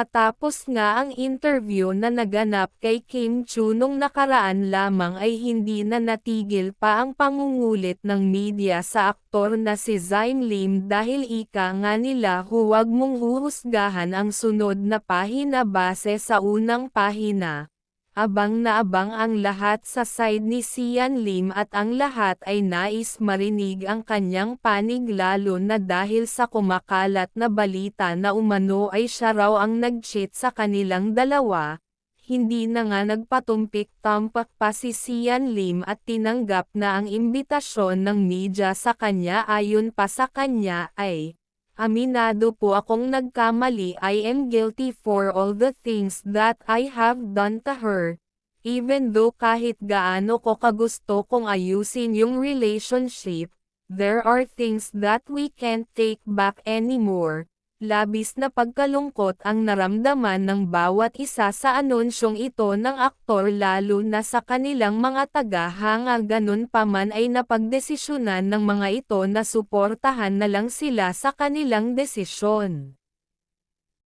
Matapos nga ang interview na naganap kay Kim Chu nung nakaraan lamang ay hindi na natigil pa ang pangungulit ng media sa aktor na si Zayn Lim dahil ika nga nila huwag mong huhusgahan ang sunod na pahina base sa unang pahina. Abang na abang ang lahat sa side ni Sian Lim at ang lahat ay nais marinig ang kanyang panig lalo na dahil sa kumakalat na balita na umano ay siya raw ang nag-cheat sa kanilang dalawa. Hindi na nga nagpatumpik-tampak pa si Sian Lim at tinanggap na ang imbitasyon ng media sa kanya ayon pa sa kanya ay Aminado po akong nagkamali I am guilty for all the things that I have done to her. Even though kahit gaano ko kagusto kong ayusin yung relationship, there are things that we can't take back anymore. Labis na pagkalungkot ang naramdaman ng bawat isa sa anonsyong ito ng aktor lalo na sa kanilang mga tagahanga ganun pa man ay napagdesisyonan ng mga ito na suportahan na lang sila sa kanilang desisyon.